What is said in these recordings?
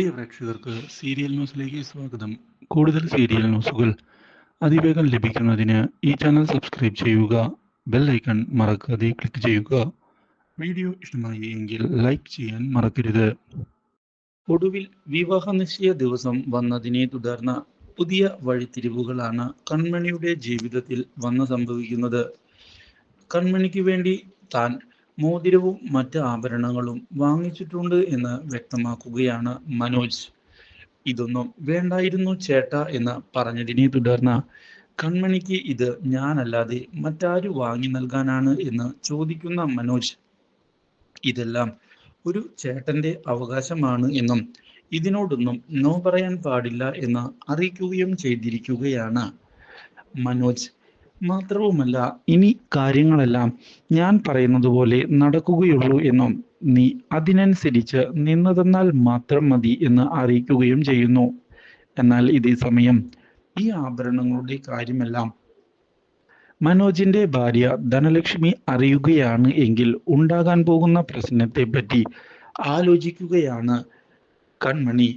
പ്രിയ പ്രേക്ഷകർക്ക് സീരിയൽ ന്യൂസിലേക്ക് സ്വാഗതം. കൂടുതൽ സീരിയൽ ന്യൂസുകൾ അതിവേഗം ലഭിക്കുന്നതിന് ഈ ചാനൽ സബ്സ്ക്രൈബ് ചെയ്യുക ബെൽ ഐക്കൺ മറക്കാതെ ക്ലിക്ക് ചെയ്യുക. വീഡിയോ ഇഷ്ടമായി എങ്കിൽ ലൈക്ക് ചെയ്യാൻ മറക്കരുത്. ഒടുവിൽ വിവാഹ നിശ്ചയ ദിവസം വന്നതിനെ തുടർന്ന് പുതിയ വഴിത്തിരിവുകളാണ് കൺമണിയുടെ ജീവിതത്തിൽ വന്ന് സംഭവിക്കുന്നത്. കൺമണിക്ക് വേണ്ടി താൻ മോതിരവും മറ്റ് ആഭരണങ്ങളും വാങ്ങിച്ചിട്ടുണ്ട് എന്ന് വ്യക്തമാക്കുകയാണ് മനോജ്. ഇതൊന്നും വേണ്ടായിരുന്നു ചേട്ട എന്ന് പറഞ്ഞതിനെ തുടർന്ന് കൺമണിക്ക് ഇത് ഞാനല്ലാതെ മറ്റാര് വാങ്ങി നൽകാനാണ് എന്ന് ചോദിക്കുന്ന മനോജ്. ഇതെല്ലാം ഒരു ചേട്ടന്റെ അവകാശമാണ് എന്നും ഇതിനോടൊന്നും നോ പറയാൻ പാടില്ല എന്ന് അറിയിക്കുകയും ചെയ്തിരിക്കുകയാണ്. മനോജ് മാത്രവുമല്ല ഇനി കാര്യങ്ങളെല്ലാം ഞാൻ പറയുന്നത് പോലെ നടക്കുകയുള്ളൂ എന്നും നീ അതിനനുസരിച്ച് നിന്നു തന്നാൽ മാത്രം മതി എന്ന് അറിയിക്കുകയും ചെയ്യുന്നു. എന്നാൽ ഇതേ സമയം ഈ ആഭരണങ്ങളുടെ കാര്യമെല്ലാം മനോജിന്റെ ഭാര്യ ധനലക്ഷ്മി അറിയുകയാണ് എങ്കിൽ ഉണ്ടാകാൻ പോകുന്ന പ്രശ്നത്തെ പറ്റി ആലോചിക്കുകയാണ് കൺമണി.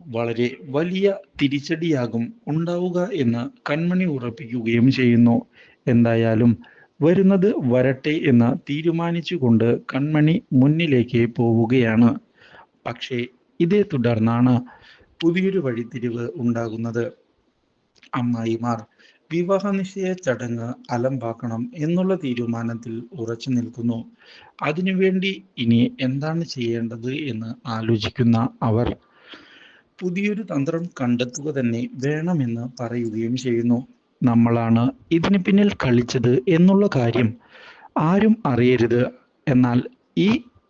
വളരെ വലിയ തിരിച്ചടിയാകും ഉണ്ടാവുക എന്ന് കൺമണി ഉറപ്പിക്കുകയും ചെയ്യുന്നു. എന്തായാലും വരുന്നത് വരട്ടെ എന്ന് തീരുമാനിച്ചുകൊണ്ട് കൺമണി മുന്നിലേക്ക് പോവുകയാണ്. പക്ഷേ ഇതേ തുടർന്നാണ് പുതിയൊരു വഴിത്തിരിവ് ഉണ്ടാകുന്നത്. അമ്മായിമാർ വിവാഹ നിശ്ചയ ചടങ്ങ് അലമ്പാക്കണം എന്നുള്ള തീരുമാനത്തിൽ ഉറച്ചു നിൽക്കുന്നു. അതിനുവേണ്ടി ഇനി എന്താണ് ചെയ്യേണ്ടത് എന്ന് ആലോചിക്കുന്ന അവർ പുതിയൊരു തന്ത്രം കണ്ടെത്തുക തന്നെ വേണമെന്ന് പറയുകയും ചെയ്യുന്നു. നമ്മളാണ് ഇതിന് പിന്നിൽ കളിച്ചത് എന്നുള്ള കാര്യം ആരും അറിയരുത്. എന്നാൽ ഈ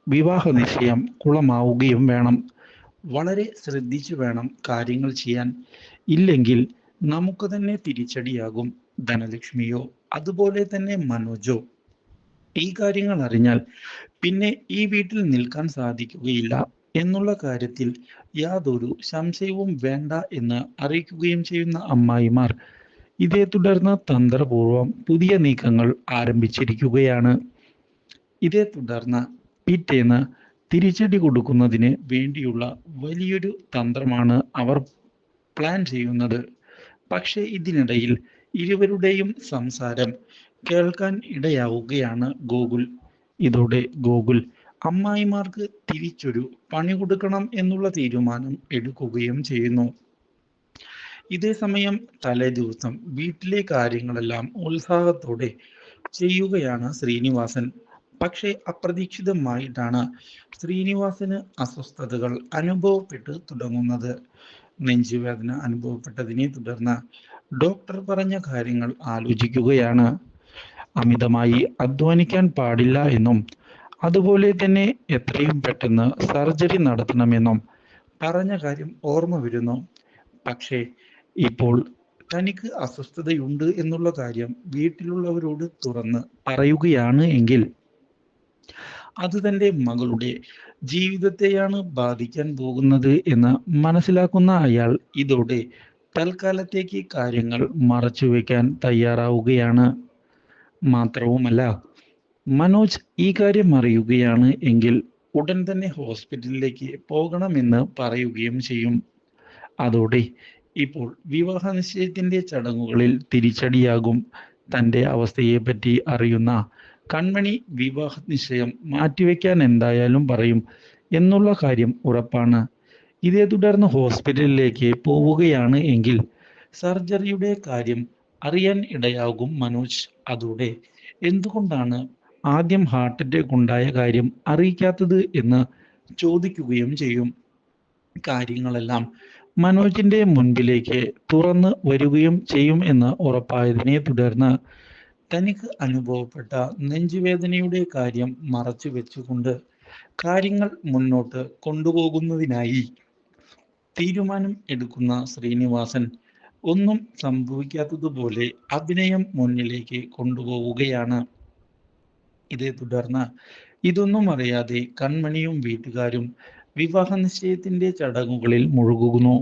വിവാഹ നിശ്ചയം കുളമാവുകയും വേണം. വളരെ ശ്രദ്ധിച്ചു വേണം കാര്യങ്ങൾ ചെയ്യാൻ. ഇല്ലെങ്കിൽ നമുക്ക് തന്നെ തിരിച്ചടിയാകും ധനലക്ഷ്മിയോ അതുപോലെ തന്നെ മനോജോ. ഈ കാര്യങ്ങൾ അറിഞ്ഞാൽ പിന്നെ ഈ വീട്ടിൽ നിൽക്കാൻ സാധിക്കുകയില്ല. എന്നുള്ള കാര്യത്തിൽ യാതൊരു സംശയവും വേണ്ട എന്ന് അറിയിക്കുകയും ചെയ്യുന്ന അമ്മായിമാർ. ഇതേ തുടർന്ന് തന്ത്രപൂർവം പുതിയ നീക്കങ്ങൾ ആരംഭിച്ചിരിക്കുകയാണ്. ഇതേ തുടർന്ന് പിറ്റേന്ന് തിരിച്ചടി കൊടുക്കുന്നതിന് വേണ്ടിയുള്ള വലിയൊരു തന്ത്രമാണ് അവർ പ്ലാൻ ചെയ്യുന്നത്. പക്ഷേ ഇതിനിടയിൽ ഇരുവരുടെയും സംസാരം കേൾക്കാൻ ഇടയാവുകയാണ് ഗോകുൽ. ഇതോടെ ഗോകുൽ അമ്മായിമാർക്ക് തിരിച്ചൊരു പണി കൊടുക്കണം എന്നുള്ള തീരുമാനം എടുക്കുകയും ചെയ്യുന്നു. ഇതേ സമയം തലേ ദിവസം വീട്ടിലെ കാര്യങ്ങളെല്ലാം ഉത്സാഹത്തോടെ ചെയ്യുകയാണ് ശ്രീനിവാസൻ. പക്ഷേ അപ്രതീക്ഷിതമായിട്ടാണ് ശ്രീനിവാസന് അസ്വസ്ഥതകൾ അനുഭവപ്പെട്ട് തുടങ്ങുന്നത്. നെഞ്ചുവേദന അനുഭവപ്പെട്ടതിനെ തുടർന്ന് ഡോക്ടർ പറഞ്ഞ കാര്യങ്ങൾ ആലോചിക്കുകയാണ്. അമിതമായി അധ്വാനിക്കാൻ പാടില്ല എന്നും അതുപോലെ തന്നെ എത്രയും പെട്ടെന്ന് സർജറി നടത്തണമെന്നും പറഞ്ഞ കാര്യം ഓർമ്മ വരുന്നു. പക്ഷേ ഇപ്പോൾ തനിക്ക് അസ്വസ്ഥതയുണ്ട് എന്നുള്ള കാര്യം വീട്ടിലുള്ളവരോട് തുറന്ന് പറയുകയാണ് എങ്കിൽ അത് തന്റെ മകളുടെ ജീവിതത്തെയാണ് ബാധിക്കാൻ പോകുന്നത് എന്ന് മനസ്സിലാക്കുന്ന അയാൾ ഇതോടെ തൽക്കാലത്തേക്ക് കാര്യങ്ങൾ മറച്ചു വെക്കാൻ തയ്യാറാവുകയാണ്. മാത്രവുമല്ല മനോജ് ഈ കാര്യം അറിയുകയാണ് എങ്കിൽ ഉടൻ തന്നെ ഹോസ്പിറ്റലിലേക്ക് പോകണമെന്ന് പറയുകയും ചെയ്യും. അതോടെ ഇപ്പോൾ വിവാഹ നിശ്ചയത്തിന്റെ ചടങ്ങുകളിൽ തിരിച്ചടിയാകും. തന്റെ അവസ്ഥയെപ്പറ്റി അറിയുന്ന കൺമണി വിവാഹ നിശ്ചയം മാറ്റിവെക്കാൻ എന്തായാലും പറയും എന്നുള്ള കാര്യം ഉറപ്പാണ്. ഇതേ തുടർന്ന് ഹോസ്പിറ്റലിലേക്ക് പോവുകയാണ് എങ്കിൽ സർജറിയുടെ കാര്യം അറിയാൻ ഇടയാകും മനോജ്. അതോടെ എന്തുകൊണ്ടാണ് ആദ്യം ഹാർട്ട് അറ്റാക്ക് ഉണ്ടായ കാര്യം അറിയിക്കാത്തത് എന്ന് ചോദിക്കുകയും ചെയ്യും. കാര്യങ്ങളെല്ലാം മനോജിന്റെ മുൻപിലേക്ക് തുറന്ന് വരികയും ചെയ്യും എന്ന് ഉറപ്പായതിനെ തുടർന്ന് തനിക്ക് അനുഭവപ്പെട്ട നെഞ്ചുവേദനയുടെ കാര്യം മറച്ചു വെച്ചുകൊണ്ട് കാര്യങ്ങൾ മുന്നോട്ട് കൊണ്ടുപോകുന്നതിനായി തീരുമാനം എടുക്കുന്ന ശ്രീനിവാസൻ ഒന്നും സംഭവിക്കാത്തതുപോലെ അഭിനയം മുന്നിലേക്ക് കൊണ്ടുപോവുകയാണ്. ഇതേ തുടർന്ന് ഇതൊന്നും അറിയാതെ കൺമണിയും വീട്ടുകാരും വിവാഹ നിശ്ചയത്തിന്റെ ചടങ്ങുകളിൽ മുഴുകുന്നു.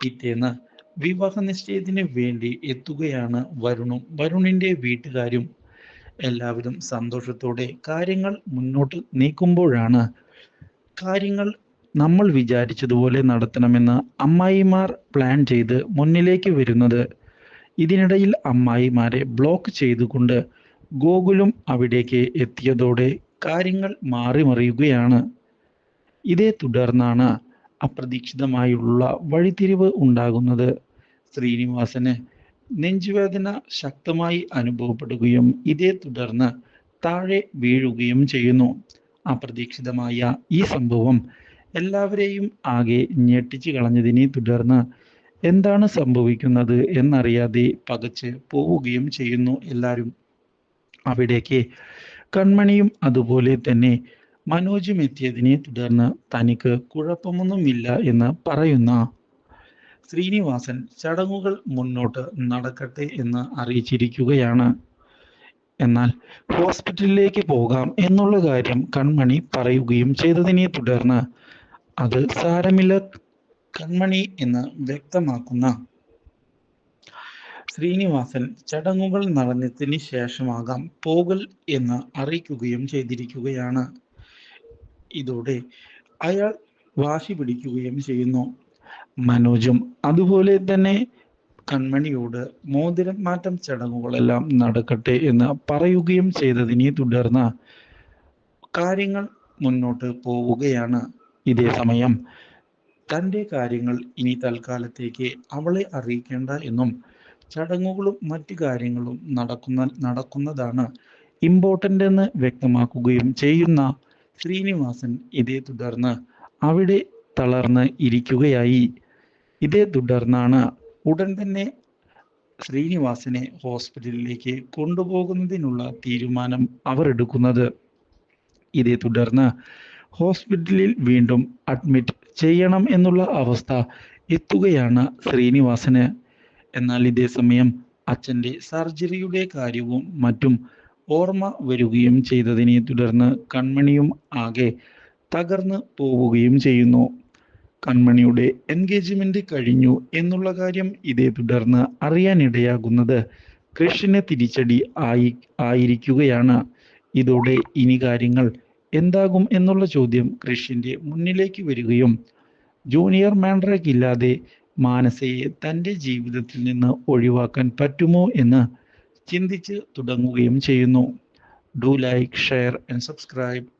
പിറ്റേന്ന് വിവാഹ നിശ്ചയത്തിന് വേണ്ടി എത്തുകയാണ് വരുണും. വരുണിന്റെ വീട്ടുകാരും എല്ലാവരും സന്തോഷത്തോടെ കാര്യങ്ങൾ മുന്നോട്ട് നീക്കുമ്പോഴാണ് കാര്യങ്ങൾ നമ്മൾ വിചാരിച്ചതുപോലെ നടത്തണമെന്ന് അമ്മായിമാർ പ്ലാൻ ചെയ്ത് മുന്നിലേക്ക് വരുന്നത്. ഇതിനിടയിൽ അമ്മായിമാരെ ബ്ലോക്ക് ചെയ്തുകൊണ്ട് ഗോകുലും അവിടേക്ക് എത്തിയതോടെ കാര്യങ്ങൾ മാറിമറിയുകയാണ് ഇതേ തുടർന്നാണ് അപ്രതീക്ഷിതമായുള്ള വഴിതിരിവ് ഉണ്ടാകുന്നത്. ശ്രീനിവാസന് നെഞ്ചുവേദന ശക്തമായി അനുഭവപ്പെടുകയും ഇതേ തുടർന്ന് താഴെ വീഴുകയും ചെയ്യുന്നു. അപ്രതീക്ഷിതമായ ഈ സംഭവം എല്ലാവരെയും ആകെ ഞെട്ടിച്ചു കളഞ്ഞതിനെ തുടർന്ന് എന്താണ് സംഭവിക്കുന്നത് എന്നറിയാതെ പകച്ച് പോവുകയും ചെയ്യുന്നു എല്ലാവരും. അവിടേക്ക്. കൺമണിയും അതുപോലെ തന്നെ മനോജും എത്തിയതിനെ തുടർന്ന് തനിക്ക് കുഴപ്പമൊന്നുമില്ല എന്ന് പറയുന്ന ശ്രീനിവാസൻ ചടങ്ങുകൾ മുന്നോട്ട് നടക്കട്ടെ എന്ന് അറിയിച്ചിരിക്കുകയാണ്. എന്നാൽ ഹോസ്പിറ്റലിലേക്ക് പോകാം എന്നുള്ള കാര്യം കൺമണി പറയുകയും ചെയ്തതിനെ തുടർന്ന് അത് സാരമില്ല കൺമണി എന്ന് വ്യക്തമാക്കുന്ന ശ്രീനിവാസൻ ചടങ്ങുകൾ നടന്നതിന് ശേഷമാകാം പോകൽ എന്ന് അറിയിക്കുകയും ചെയ്തിരിക്കുകയാണ്. ഇതോടെ അയാൾ വാശി പിടിക്കുകയും ചെയ്യുന്നു. മനോജും അതുപോലെ തന്നെ കൺമണിയോട് മോതിരം മാറ്റം ചടങ്ങുകളെല്ലാം നടക്കട്ടെ എന്ന് പറയുകയും ചെയ്തതിനെ തുടർന്ന് കാര്യങ്ങൾ മുന്നോട്ട് പോവുകയാണ്. ഇതേ സമയം തന്റെ കാര്യങ്ങൾ ഇനി തൽക്കാലത്തേക്ക് അവളെ അറിയിക്കേണ്ട എന്നും ചടങ്ങുകളും മറ്റു കാര്യങ്ങളും നടക്കുന്ന നടക്കുന്നതാണ് ഇമ്പോർട്ടന്റ് എന്ന് വ്യക്തമാക്കുകയും ചെയ്യുന്ന ശ്രീനിവാസൻ ഇതേ തുടർന്ന് അവിടെ തളർന്ന് ഇരിക്കുകയായി. ഇതേ തുടർന്നാണ് ഉടൻ തന്നെ ശ്രീനിവാസനെ ഹോസ്പിറ്റലിലേക്ക് കൊണ്ടുപോകുന്നതിനുള്ള തീരുമാനം അവർ എടുക്കുന്നത്. ഇതേ തുടർന്ന് ഹോസ്പിറ്റലിൽ വീണ്ടും അഡ്മിറ്റ് ചെയ്യണം എന്നുള്ള അവസ്ഥ എത്തുകയാണ് ശ്രീനിവാസന്. എന്നാൽ ഇതേ സമയം അച്ഛന്റെ സർജറിയുടെ കാര്യവും മറ്റും ഓർമ്മ വരികയും ചെയ്തതിനെ തുടർന്ന് കൺമണിയും ആകെ തകർന്നു പോവുകയും ചെയ്യുന്നു. കൺമണിയുടെ എൻഗേജ്മെന്റ് കഴിഞ്ഞു എന്നുള്ള കാര്യം ഇതേ തുടർന്ന് അറിയാനിടയാകുന്നത് കൃഷിന് തിരിച്ചടി ആയി ആയിരിക്കുകയാണ്. ഇതോടെ ഇനി കാര്യങ്ങൾ എന്താകും എന്നുള്ള ചോദ്യം കൃഷിന്റെ മുന്നിലേക്ക് വരികയും ജൂനിയർ മാൻഡ്രേക്ക് ഇല്ലാതെ മാനസയെ തന്റെ ജീവിതത്തിൽ നിന്ന് ഒഴിവാക്കാൻ പറ്റുമോ എന്ന് ചിന്തിച്ച് തുടങ്ങുകയും ചെയ്യുന്നു. Do like share and subscribe